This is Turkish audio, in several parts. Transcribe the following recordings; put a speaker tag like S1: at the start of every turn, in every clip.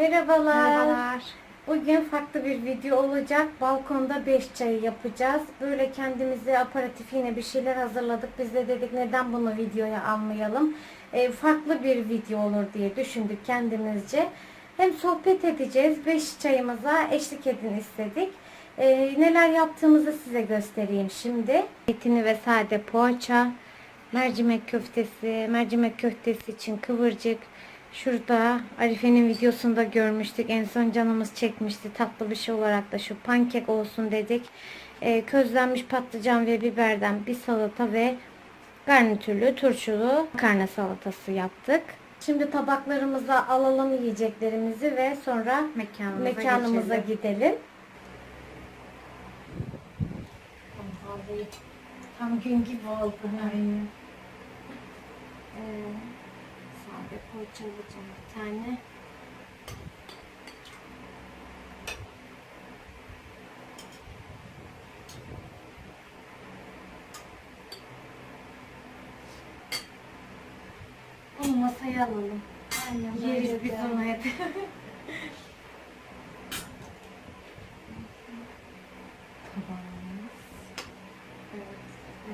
S1: Merhabalar.
S2: Merhabalar.
S1: Bugün farklı bir video olacak. Balkonda 5 çayı yapacağız. Böyle kendimize aparatif yine bir şeyler hazırladık. Biz de dedik neden bunu videoya almayalım. Ee, farklı bir video olur diye düşündük kendimizce. Hem sohbet edeceğiz. 5 çayımıza eşlik edin istedik. Ee, neler yaptığımızı size göstereyim şimdi. Etini ve sade poğaça, mercimek köftesi, mercimek köftesi için kıvırcık, Şurada Arife'nin videosunda görmüştük. En son canımız çekmişti. Tatlı bir şey olarak da şu pankek olsun dedik. Ee, közlenmiş patlıcan ve biberden bir salata ve garnitürlü turşulu makarna salatası yaptık. Şimdi tabaklarımıza alalım yiyeceklerimizi ve sonra
S2: Mekanımıza,
S1: mekanımıza
S2: geçelim.
S1: gidelim. Tam gün gibi oldu.
S2: Aynen.
S1: Ee, sade poğaça alacağım bir tane. Onu masaya alalım.
S2: Aynen.
S1: Yeriz biz onu hep.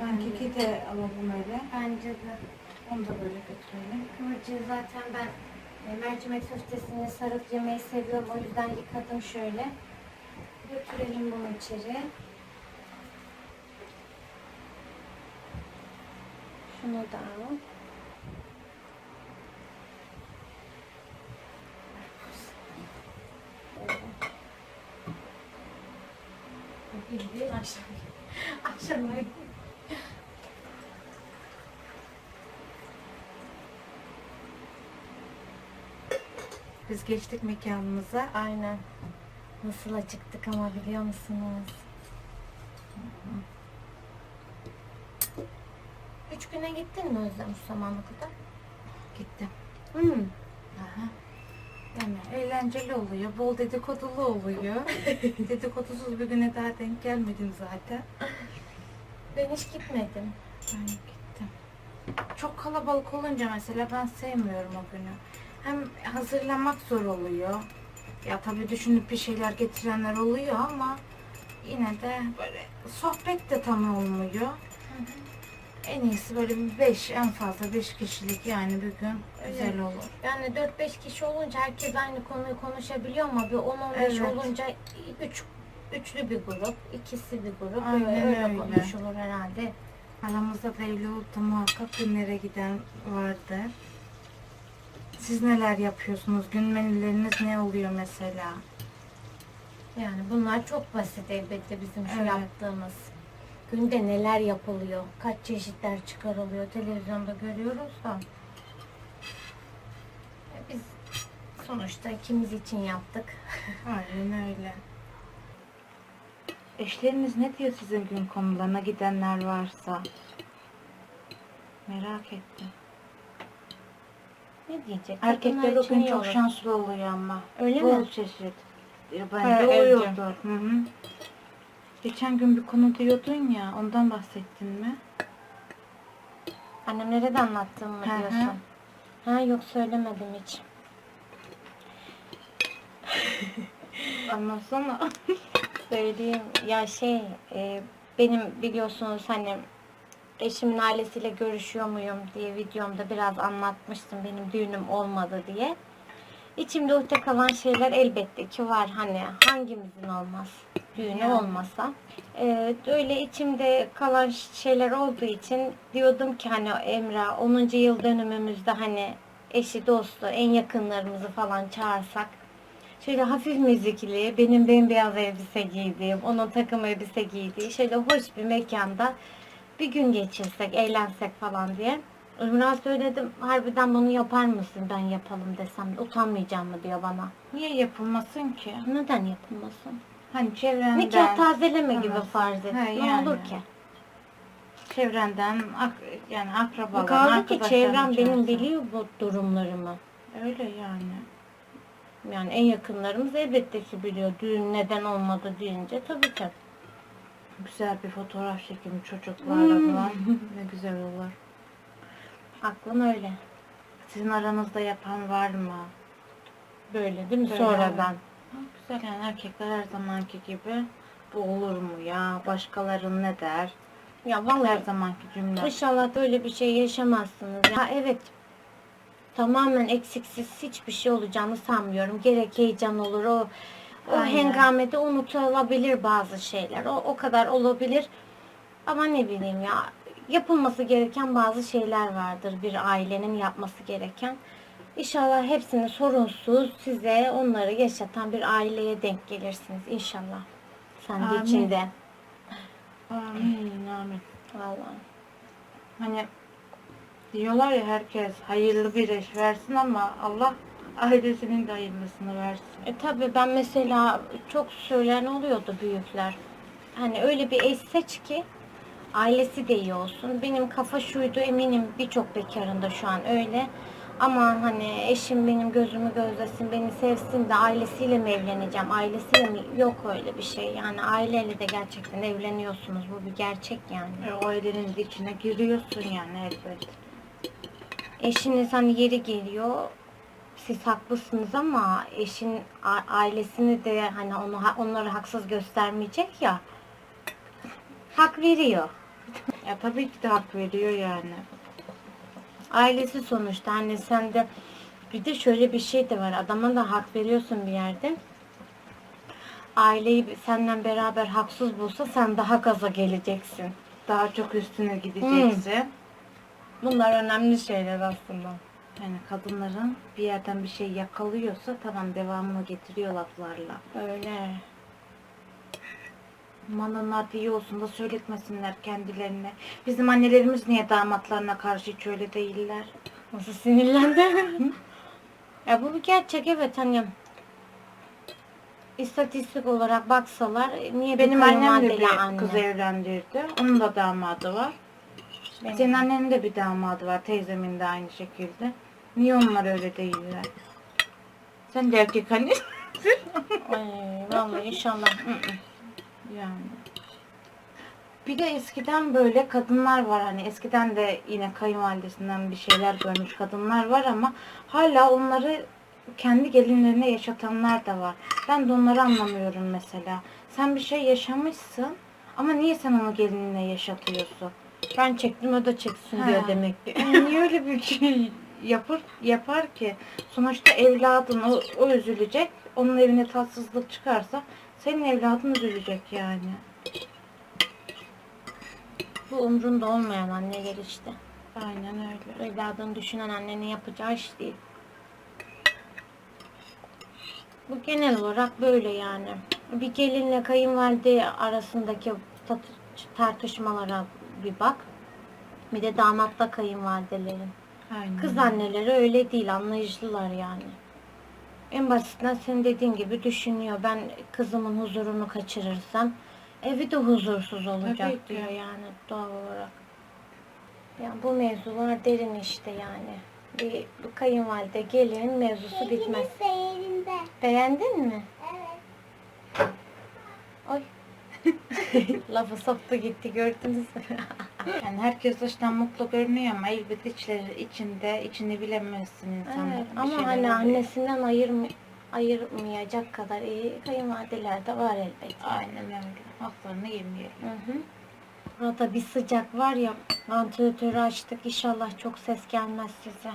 S2: Ben keki de alalım öyle.
S1: Bence de.
S2: Onu da böyle götürelim.
S1: Kıvırcığı zaten ben e, mercimek köftesini sarıp yemeyi seviyorum. O yüzden yıkadım şöyle. Götürelim bunu içeri. Şunu da al. Bildiğin akşam. Akşam
S2: Biz geçtik mekanımıza.
S1: Aynen. Nasıl acıktık ama biliyor musunuz? Üç güne gittin mi Özlem şu zamana kadar?
S2: Gittim.
S1: Hmm.
S2: Aha. Yani eğlenceli oluyor, bol dedikodulu oluyor. Dedikodusuz bir güne daha denk gelmedim zaten.
S1: Ben hiç gitmedim.
S2: Ben gittim. Çok kalabalık olunca mesela ben sevmiyorum o günü. Hem hazırlanmak zor oluyor. Ya tabii düşünüp bir şeyler getirenler oluyor ama yine de böyle sohbet de tam olmuyor. En iyisi böyle bir beş, en fazla beş kişilik yani bir gün güzel
S1: Evet.
S2: olur.
S1: Yani 4-5 kişi olunca herkes aynı konuyu konuşabiliyor ama bir 10-15
S2: Evet.
S1: olunca üç, üçlü bir grup, ikisi bir grup
S2: Aynen
S1: öyle, öyle
S2: öyle.
S1: konuşulur herhalde.
S2: Aramızda da evli olup da muhakkak günlere giden vardır. Siz neler yapıyorsunuz? Gün menüleriniz ne oluyor mesela?
S1: Yani bunlar çok basit elbette bizim şu
S2: Evet.
S1: yaptığımız. Günde neler yapılıyor, kaç çeşitler çıkarılıyor televizyonda görüyoruz da. E, Biz sonuçta ikimiz için yaptık.
S2: Aynen öyle. Eşleriniz ne diyor sizin gün konularına gidenler varsa? Merak ettim.
S1: Ne diyecek?
S2: Erkekler o gün çok şanslı oluyor ama.
S1: Öyle
S2: Bol
S1: mi?
S2: çeşit. Ya
S1: Ha,
S2: Bence oluyordur. Hı hı. Geçen gün bir konu diyordun ya, ondan bahsettin mi?
S1: Annemlere de anlattığımı mı
S2: Hı hı.
S1: diyorsun? Ha yok söylemedim hiç.
S2: Anlatsana.
S1: Söyleyeyim ya şey e, benim biliyorsunuz hani eşimin ailesiyle görüşüyor muyum diye videomda biraz anlatmıştım benim düğünüm olmadı diye. İçimde ukde kalan şeyler elbette ki var hani hangimizin olmaz düğünü olmasa. E, öyle içimde kalan şeyler olduğu için diyordum ki hani Emrah 10. yıl dönümümüzde hani eşi dostu en yakınlarımızı falan çağırsak Şöyle hafif müzikli, benim bembeyaz elbise giydiğim, onun takım elbise giydiği, şöyle hoş bir mekanda bir gün geçirsek, eğlensek falan diye. Ümran söyledim, harbiden bunu yapar mısın ben yapalım desem, utanmayacağım mı diyor bana.
S2: Niye yapılmasın ki?
S1: Neden yapılmasın?
S2: Hani çevrenden,
S1: Nikah tazeleme gibi farz et. Ne
S2: yani.
S1: olur ki?
S2: çevrenden ak, yani akrabalar,
S1: Kaldı ki çevrem benim biliyor bu durumlarımı.
S2: Öyle yani.
S1: Yani en yakınlarımız elbette ki biliyor düğün neden olmadı deyince tabii ki.
S2: Güzel bir fotoğraf çekin çocuklarla
S1: Hmm.
S2: falan. ne güzel olur.
S1: Aklım öyle.
S2: Sizin aranızda yapan var mı?
S1: Böyle değil mi?
S2: Böyle.
S1: Sonradan.
S2: Ha, Güzel yani erkekler her zamanki gibi bu olur mu ya başkaları ne der
S1: Ya
S2: her
S1: vallahi
S2: zamanki cümle.
S1: İnşallah böyle bir şey yaşamazsınız. Ya evet. Tamamen eksiksiz hiçbir şey olacağını sanmıyorum. Gerek heyecan olur o o
S2: Aynen.
S1: hengamede unutulabilir bazı şeyler. O o kadar olabilir. Ama ne bileyim ya yapılması gereken bazı şeyler vardır bir ailenin yapması gereken. İnşallah hepsini sorunsuz size onları yaşatan bir aileye denk gelirsiniz inşallah. Sen de
S2: Amin.
S1: içinde.
S2: Amin amin.
S1: Vallahi.
S2: Hani diyorlar ya herkes hayırlı bir eş versin ama Allah ailesinin de hayırlısını versin.
S1: E tabi ben mesela çok söyleyen oluyordu büyükler. Hani öyle bir eş seç ki ailesi de iyi olsun. Benim kafa şuydu eminim birçok bekarında şu an öyle. Ama hani eşim benim gözümü gözlesin, beni sevsin de ailesiyle mi evleneceğim, ailesiyle mi? Yok öyle bir şey. Yani aileyle de gerçekten evleniyorsunuz. Bu bir gerçek yani.
S2: E, o ailenin içine giriyorsun yani elbet.
S1: Eşiniz hani yeri geliyor siz haklısınız ama eşin ailesini de hani onu onları haksız göstermeyecek ya hak veriyor.
S2: Ya tabii ki de hak veriyor yani.
S1: Ailesi sonuçta hani sen de bir de şöyle bir şey de var adama da hak veriyorsun bir yerde. Aileyi senden beraber haksız bulsa sen daha gaza geleceksin.
S2: Daha çok üstüne gideceksin.
S1: Bunlar önemli şeyler aslında.
S2: Yani kadınların bir yerden bir şey yakalıyorsa tamam devamını getiriyor laflarla.
S1: Öyle.
S2: Aman iyi olsun da söyletmesinler kendilerine. Bizim annelerimiz niye damatlarına karşı hiç öyle değiller?
S1: Nasıl sinirlendi? ya bu bir gerçek evet hani istatistik olarak baksalar niye
S2: Benim annem de bir kız evlendirdi. Onun da damadı var.
S1: Benim-
S2: Senin annenin de bir damadı var. Teyzemin de aynı şekilde. Niye onlar öyle değiller? Sen de erkek anne.
S1: Ay, vallahi inşallah.
S2: Yani. Bir de eskiden böyle kadınlar var hani eskiden de yine kayınvalidesinden bir şeyler görmüş kadınlar var ama hala onları kendi gelinlerine yaşatanlar da var. Ben de onları anlamıyorum mesela. Sen bir şey yaşamışsın ama niye sen onu gelinine yaşatıyorsun?
S1: Ben çektim o da çeksin
S2: Ha.
S1: diyor demek ki.
S2: Niye öyle bir şey yapar yapar ki? Sonuçta evladın o, o üzülecek. Onun evine tatsızlık çıkarsa senin evladın üzülecek yani.
S1: Bu umrunda olmayan anneler işte.
S2: Aynen öyle.
S1: Evladını düşünen annenin yapacağı iş değil. Bu genel olarak böyle yani. Bir gelinle kayınvalide arasındaki tartışmalara bir bak. Bir de damatla kayınvalidelerin.
S2: Aynen.
S1: Kız anneleri öyle değil, anlayışlılar yani. En basitinden senin dediğin gibi düşünüyor. Ben kızımın huzurunu kaçırırsam evi de huzursuz olacak
S2: Tabii ki.
S1: diyor yani doğal olarak. Yani bu mevzular derin işte yani. Bir, bir kayınvalide gelin mevzusu bitmez. Beğendin mi?
S3: Evet.
S1: Oy. Lafı soktu gitti gördünüz mü?
S2: Yani herkes dıştan mutlu görünüyor ama elbet içleri içinde içini bilemezsin insanlar.
S1: evet, ama
S2: şeyler
S1: hani
S2: oluyor.
S1: annesinden ayırm ayırmayacak kadar iyi kayınvalideler de var elbet. yani.
S2: Aynen öyle. Haklarını yemeyelim.
S1: Hı hı. Burada bir sıcak var ya, vantilatörü açtık. İnşallah çok ses gelmez size.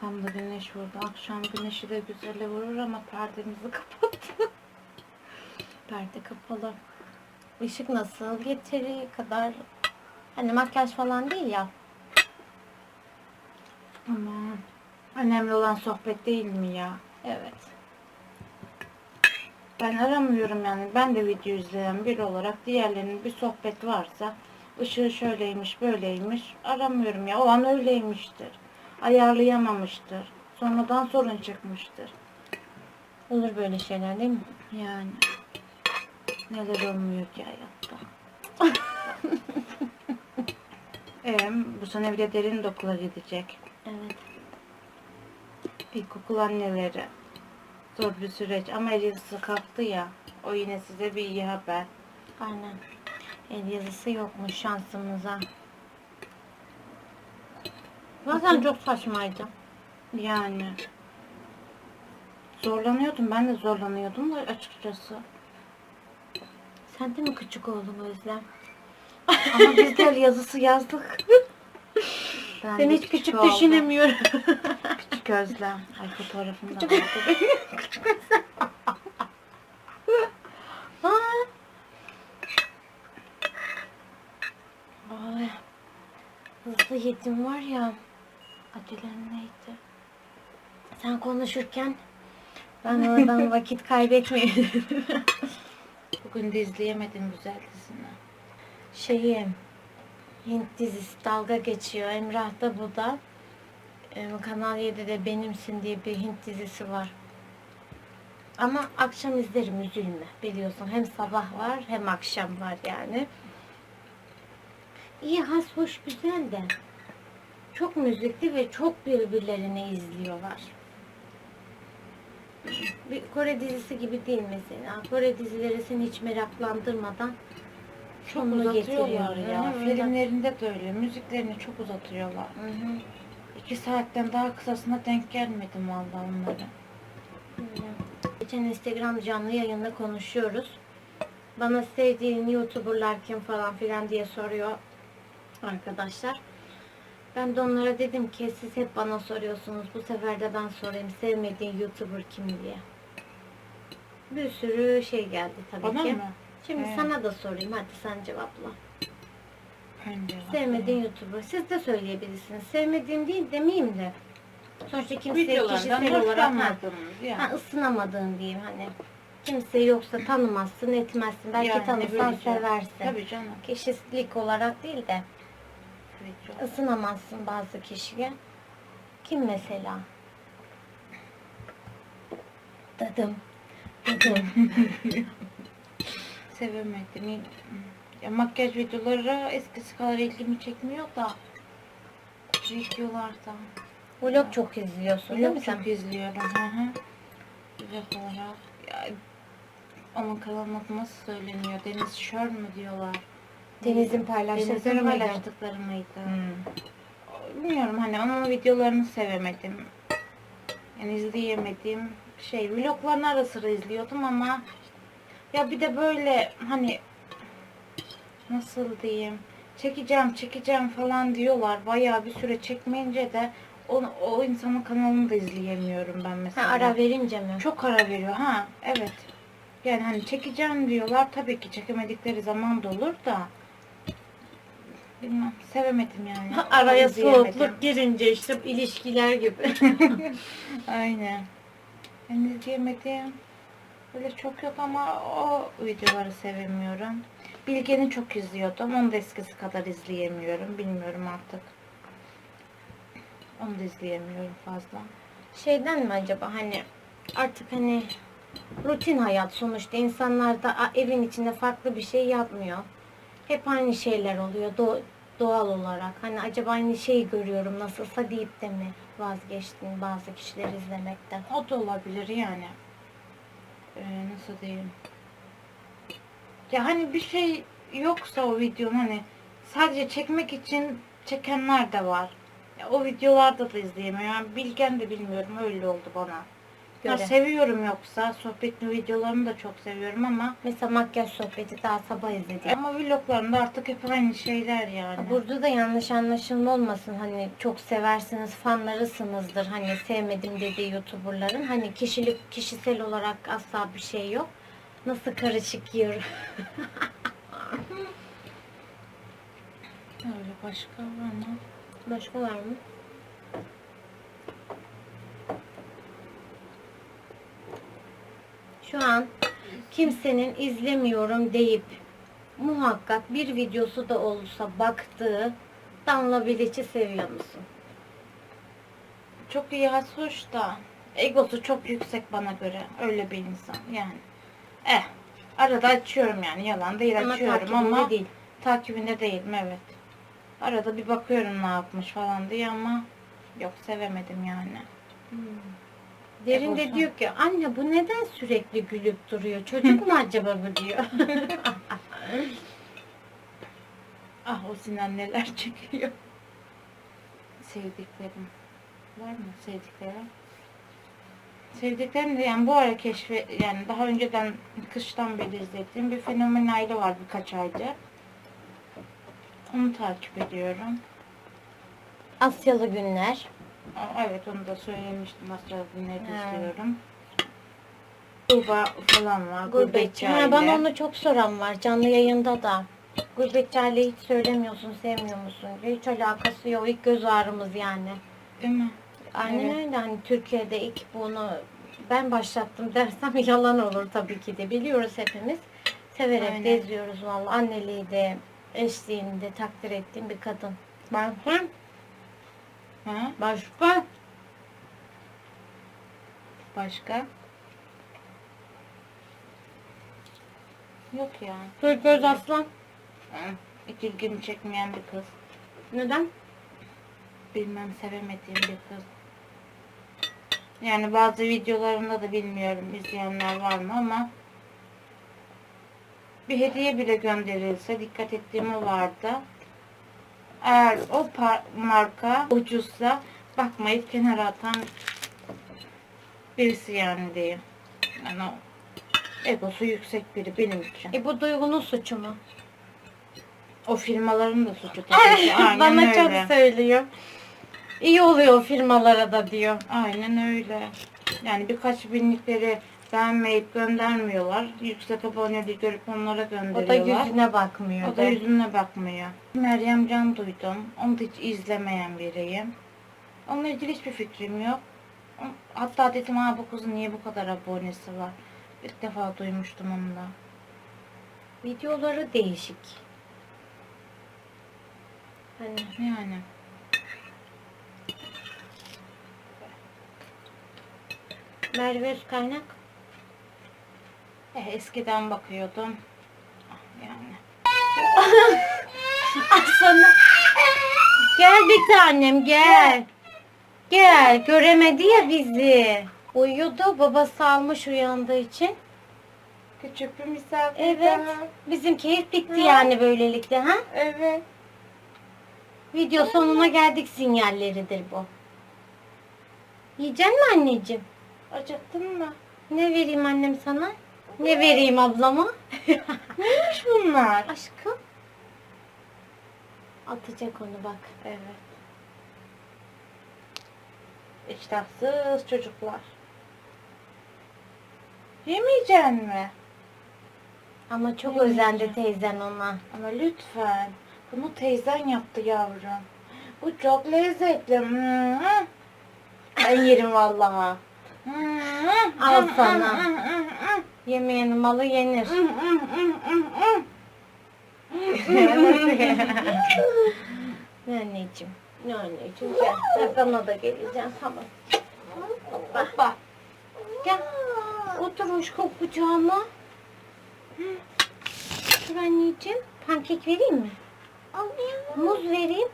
S2: Tam da güneş vurdu. Akşam güneşi de güzel vurur ama perdemizi kapattı.
S1: Perde kapalı. Işık nasıl? Yeteri kadar. Hani makyaj falan değil ya.
S2: Aman. Önemli olan sohbet değil mi ya?
S1: Evet.
S2: Ben aramıyorum yani. Ben de video izleyen biri olarak diğerlerinin bir sohbet varsa ışığı şöyleymiş böyleymiş aramıyorum ya. O an öyleymiştir. Ayarlayamamıştır. Sonradan sorun çıkmıştır.
S1: Olur böyle şeyler değil mi?
S2: Yani neler olmuyor ki hayatta. Ee, bu sene bir de derin de okula gidecek.
S1: Evet.
S2: İlkokul anneleri. Zor bir süreç ama el yazısı kalktı ya. O yine size bir iyi haber.
S1: Aynen. El yazısı yokmuş şansımıza. Bazen çok saçmaydı.
S2: Yani Zorlanıyordum. Ben de zorlanıyordum da açıkçası.
S1: Sen de mi küçük oldun Özlem?
S2: Ama biz de yazısı yazdık. Ben de
S1: hiç küçük
S2: oldum.
S1: düşünemiyorum.
S2: Küçük Özlem. Ay fotoğrafım da
S1: Küçük-
S2: vardı.
S1: küçük Özlem. Aa. Ay. Hızlı yedim var ya. Acelen neydi? Sen konuşurken ben oradan vakit kaybetmeyeyim.
S2: Bugün de izleyemedim güzel dizini.
S1: Şeyi Hint dizisi dalga geçiyor. Emrah da bu da. Ee, Kanal 7'de Benimsin diye bir Hint dizisi var. Ama akşam izlerim üzülme biliyorsun. Hem sabah var hem akşam var yani. İyi, has, hoş, güzel de. Çok müzikli ve çok birbirlerini izliyorlar. Bir Kore dizisi gibi değil mesela. Kore dizileri seni hiç meraklandırmadan
S2: Çok uzatıyorlar ya.
S1: Hı.
S2: Filmlerinde de öyle. Müziklerini çok uzatıyorlar.
S1: Hı hı.
S2: İki saatten daha kısasına denk gelmedim vallahi onları.
S1: Geçen Instagram canlı yayında konuşuyoruz. Bana sevdiğin YouTuber'lar kim falan filan diye soruyor arkadaşlar. Ben de onlara dedim ki siz hep bana soruyorsunuz. Bu sefer de ben sorayım. Sevmediğin YouTuber kim diye. Bir sürü şey geldi tabii
S2: Bana
S1: ki.
S2: mı?
S1: Şimdi
S2: Evet.
S1: sana da sorayım. Hadi sen cevapla. Sevmediğin YouTuber. Siz de söyleyebilirsiniz. Sevmediğim değil demeyeyim de. Sonuçta
S2: Videolardan
S1: kişisel olarak ha,
S2: yani.
S1: Ha, ısınamadığın diyeyim hani. Kimse yoksa tanımazsın, etmezsin. Belki
S2: Yani
S1: tanırsan
S2: böylece.
S1: seversin.
S2: Tabii canım.
S1: Kişilik olarak değil de. Isınamazsın bazı kişiye. Kim mesela? Dadım. Dadım.
S2: Sevemedim. Ya makyaj videoları eskisi kadar ilgimi çekmiyor da videolarda.
S1: Vlog çok izliyorsun değil mi
S2: Vlog
S1: sen?
S2: çok izliyorum. Hı hı. Vlog olarak. Ya, onun kanalının nasıl söyleniyor? Deniz Şör mü diyorlar?
S1: Deniz'in paylaştıkları
S2: Deniz'in
S1: mıydı?
S2: paylaştıkları mıydı?
S1: Hmm.
S2: Bilmiyorum hani onun videolarını sevemedim. Yani izleyemedim. Şey vloglarını ara sıra izliyordum ama ya bir de böyle hani nasıl diyeyim çekeceğim çekeceğim falan diyorlar. Bayağı bir süre çekmeyince de o, o insanın kanalını da izleyemiyorum ben
S1: Ha,
S2: mesela.
S1: ara verince mi?
S2: Çok ara veriyor ha evet. Yani hani çekeceğim diyorlar tabii ki çekemedikleri zaman da olur da bilmem sevemedim yani.
S1: Araya
S2: İzleyemedim.
S1: soğukluk girince işte ilişkiler gibi.
S2: Aynen. Ben izleyemedim. Böyle çok yok ama o videoları sevemiyorum. Bilge'ni çok izliyordum. Onu da eskisi kadar izleyemiyorum. Bilmiyorum artık. Onu da izleyemiyorum fazla.
S1: Şeyden mi acaba hani artık hani rutin hayat sonuçta insanlar da evin içinde farklı bir şey yapmıyor. Hep aynı şeyler oluyor do- doğal olarak. Hani acaba aynı şeyi görüyorum nasılsa deyip de mi vazgeçtin bazı kişileri izlemekten?
S2: O da olabilir yani. Ee, nasıl diyeyim? Ya hani bir şey yoksa o videonun hani sadece çekmek için çekenler de var. Ya o videolarda da izleyemiyorum. Yani bilgen de bilmiyorum öyle oldu bana. Ya
S1: Göre.
S2: seviyorum yoksa sohbetli videolarını da çok seviyorum ama
S1: Mesela makyaj sohbeti daha sabah izledik.
S2: ama vloglarında artık hep aynı şeyler yani.
S1: Burada da yanlış anlaşılma olmasın hani çok seversiniz fanlarısınızdır hani sevmedim dediği youtuberların hani kişilik kişisel olarak asla bir şey yok. Nasıl karışık yiyor.
S2: Öyle başka var mı?
S1: Başka var mı? Şu an kimsenin izlemiyorum deyip muhakkak bir videosu da olsa baktığı Damla Bilic'i seviyor musun?
S2: Çok iyi hoş da egosu çok yüksek bana göre. Öyle bir insan yani. Eh arada açıyorum yani yalan değil
S1: Ama
S2: açıyorum ama
S1: değil.
S2: takibinde değilim evet. Arada bir bakıyorum ne yapmış falan diye ama yok sevemedim yani.
S1: Derin de diyor ki anne bu neden sürekli gülüp duruyor? Çocuk mu acaba bu diyor.
S2: Ah o Sinan neler çekiyor. Sevdiklerim. Var mı sevdiklerim? Sevdiklerim de yani bu ara keşfe yani daha önceden kıştan beri izlediğim bir fenomen aile var birkaç aydır. Onu takip ediyorum.
S1: Asyalı Günler.
S2: Evet onu da söylemiştim Asya Günleri
S1: He.
S2: izliyorum. Tuğba falan var.
S1: Gurbetçi. Ha,
S2: Aile.
S1: bana onu çok soran var canlı yayında da. Gurbetçi aile hiç söylemiyorsun, sevmiyor musun? Hiç alakası yok. İlk göz ağrımız yani.
S2: Değil mi?
S1: Aynen
S2: Evet.
S1: öyle. Hani Türkiye'de ilk bunu ben başlattım dersem yalan olur tabii ki de. Biliyoruz hepimiz. Severek
S2: Aynen.
S1: de izliyoruz vallahi. Anneliği de, eşliğini de takdir ettiğim bir kadın. Başka?
S2: Ha?
S1: Başka?
S2: Başka? Yok ya.
S1: Türköz Aslan.
S2: Hı, Hiç ilgimi çekmeyen bir kız.
S1: Neden?
S2: Bilmem sevemediğim bir kız. Yani bazı videolarında da bilmiyorum izleyenler var mı ama bir hediye bile gönderilse dikkat ettiğim o vardı. Eğer o marka ucuzsa bakmayıp kenara atan birisi yani diye. Yani o egosu yüksek biri benim için.
S1: E bu duygunun suçu mu?
S2: O firmaların da suçu tabii ki. Aynen
S1: Bana
S2: öyle.
S1: çok söylüyor. İyi oluyor o firmalara da diyor.
S2: Aynen öyle. Yani birkaç binlikleri beğenmeyip göndermiyorlar. Yüksek aboneliği görüp onlara
S1: O da
S2: gönderiyorlar.
S1: yüzüne bakmıyor.
S2: O da yüzüne bakmıyor. Meryem Can duydum. Onu da hiç izlemeyen biriyim. Onunla ilgili hiçbir fikrim yok. Hatta dedim ha bu kızın niye bu kadar abonesi var. İlk defa duymuştum onu da.
S1: Videoları değişik. Hani
S2: Yani.
S1: Merve Özkaynak.
S2: Eh, eskiden bakıyordum. Ah, Yani.
S1: Aslanım. Gel bir tanem gel. Gel. Göremedi ya bizi. Uyuyordu. Babası almış uyandığı için.
S2: Küçük bir misafir
S1: Evet.
S2: daha.
S1: Bizim keyif bitti yani böylelikle ha.
S2: Evet.
S1: Video sonuna geldik sinyalleridir bu. Yiyecek mi anneciğim?
S2: Acıktın mı?
S1: Ne vereyim annem sana? Ne vereyim ablama?
S2: Neymiş bunlar?
S1: Aşkım. Atacak onu bak.
S2: Evet. İştahsız çocuklar. Yemeyecek mi?
S1: Ama çok
S2: Yemeyeceğim.
S1: özendi teyzen ona.
S2: Ama lütfen. Bunu teyzen yaptı yavrum. Bu çok lezzetli. Hmm. Ben yerim vallahi. Hmm.
S1: Al sana. Yemeyenin malı yenir. Ne anneciğim? Ne anneciğim? Gel. Sana da geleceğim. Tamam. Hoppa. Gel. Oturmuş kucağıma. Dur anneciğim. Pankek vereyim mi? Muz vereyim.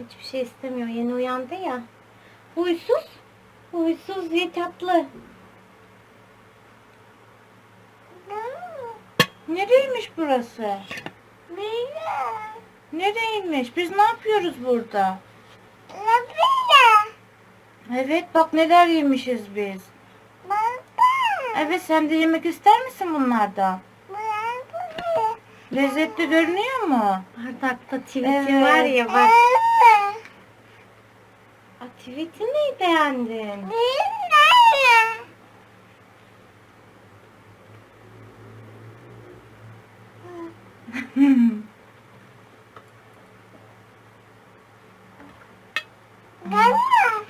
S1: Hiçbir şey istemiyor. Yeni uyandı ya. Huysuz. Huysuz ve tatlı.
S2: Nereymiş burası? Nereymiş? Biz ne yapıyoruz burada? Evet bak neler yemişiz biz. Evet sen de yemek ister misin bunlardan? Lezzetli görünüyor mu?
S1: Bardakta tweet'i
S2: Evet.
S1: var ya bak. Aa, tweet'i mi beğendin?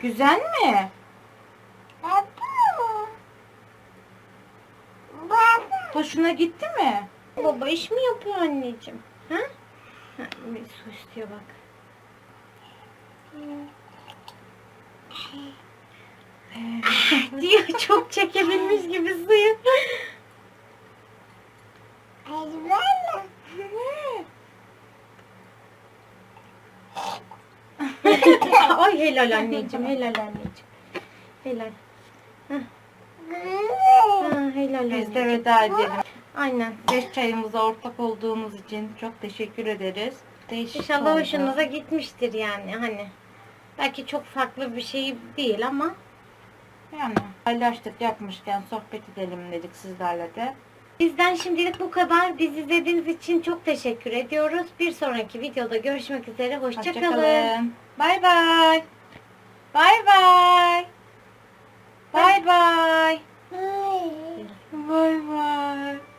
S2: Güzel mi? Hoşuna gitti mi?
S1: Baba iş mi yapıyor anneciğim? Ha? ha bir su istiyor bak. diyor çok çekebilmiş gibi suyu. Ay helal anneciğim, helal anneciğim. Helal. Ha, helal
S2: Biz de veda edelim.
S1: Aynen.
S2: Beş çayımıza ortak olduğumuz için çok teşekkür ederiz. Değişik
S1: İnşallah
S2: oldu.
S1: hoşunuza gitmiştir yani hani. Belki çok farklı bir şey değil ama
S2: Yani paylaştık yapmışken sohbet edelim dedik sizlerle de.
S1: Bizden şimdilik bu kadar. Biz izlediğiniz için çok teşekkür ediyoruz. Bir sonraki videoda görüşmek üzere. Hoşçakalın.
S2: Hoşçakalın. Bay bay. Bay bay. Bay bay. Bay bay.